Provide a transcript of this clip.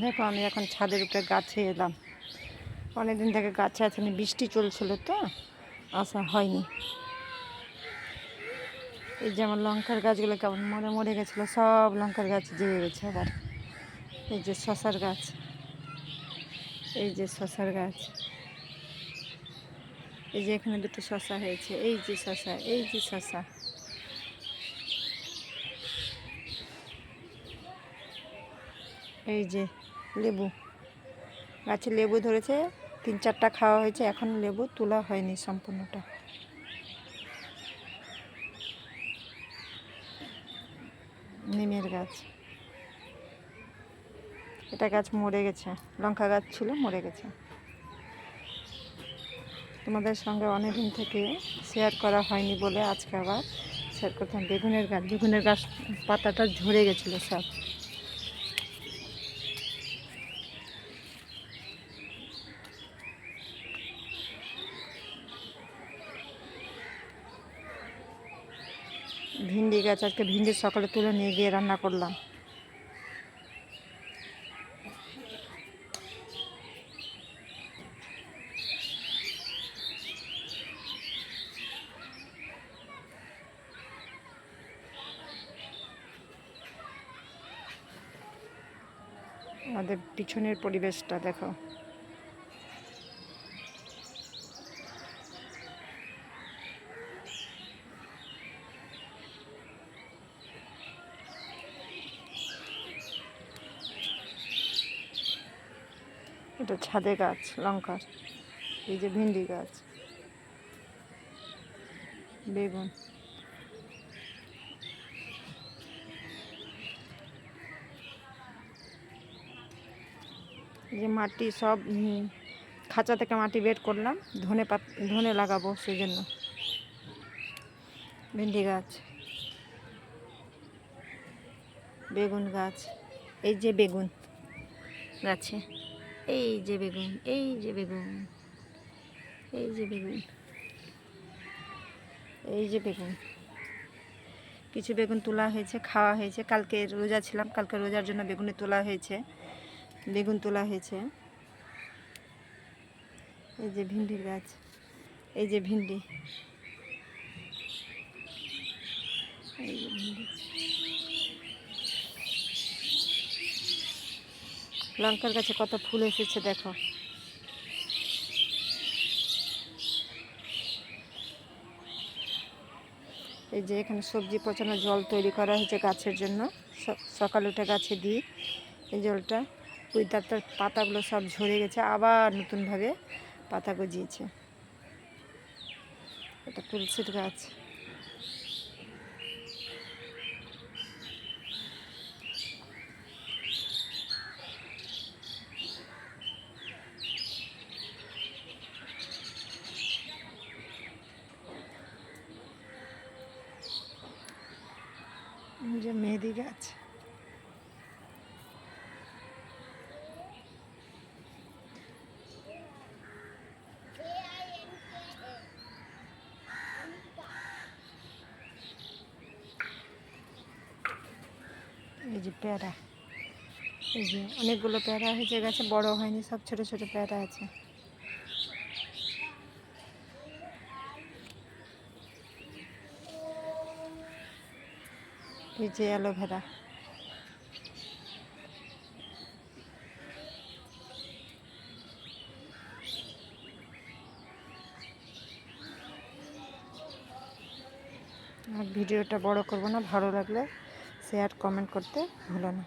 দেখো, আমি এখন ছাদের উপরে গাছে এলাম। অনেকদিন থেকে গাছে আছে না বৃষ্টি চলছিল তো, আসা হয়নি। এই যেমন লঙ্কার গাছগুলো কেমন মরে মরে গেছিল, সব লঙ্কার গাছ জেগে গেছে আবার। এই যে শশার গাছ, এই যে শশার গাছ। এই যে এখানে দুটো শশা হয়েছে, এই যে শশা, এই যে শশা। এই যে লেবু। গাছে লেবু ধরেছে, তিন চারটা খাওয়া হয়েছে, এখন লেবু তোলা হয়নি সম্পূর্ণটা। নিমের গাছ। এটা গাছ মরে গেছে, লঙ্কা গাছ ছিল, মরে গেছে। তোমাদের সঙ্গে অনেকদিন থেকে শেয়ার করা হয়নি বলে আজকে আবার শেয়ার করতাম বেগুনের গাছ বেগুনের গাছ পাতাটা ঝরে গেছিল সব। ভিন্ডি গাছ আজকে ভিন্ডি সকালে তুলে নিয়ে গিয়ে রান্না করলাম। আমাদের পিছনের পরিবেশটা দেখো। এটা ছাদে গাছ, লঙ্কার, এই যে ভিন্ডি গাছ। বেগুন। যে মাটি সব খাঁচা থেকে মাটি বের করলাম, ধনে পাত, ধনে লাগাবো সেই জন্য ভেন্ডি গাছ। বেগুন গাছ। এই যে বেগুন গাছে। এই যে বেগুন, এই যে বেগুন, এই যে বেগুন, এই যে বেগুন। কিছু বেগুন তোলা হয়েছে, খাওয়া হয়েছে। কালকে রোজা ছিলাম, কালকে রোজার জন্য বেগুনে তোলা হয়েছে, বেগুন তোলা হয়েছে। এই যে ভিন্ডির গাছ, এই যে ভিন্ডি এই যে ভিন্ডি লঙ্কার গাছে কত ফুল এসেছে দেখো। এই যে এখানে সবজি পচানোর জল তৈরি করা হয়েছে গাছের জন্য। সকালে উঠে গাছে দিই এই জলটা। পুঁই তার পাতাগুলো সব ঝরে গেছে, আবার নতুনভাবে পাতা গজিয়েছে। এটা তুলসীর গাছ। যে মেহেদি গাছ। এই যে পেয়ারা। এই যে অনেকগুলো পেয়ারা হয়েছে, গাছে বড় হয়নি, সব ছোট ছোট পেয়ারা আছে। এই যে অ্যালোভেরা। ভিডিওটা বড় করব না ভালো লাগলে শেয়ার কমেন্ট করতে ভুলো না।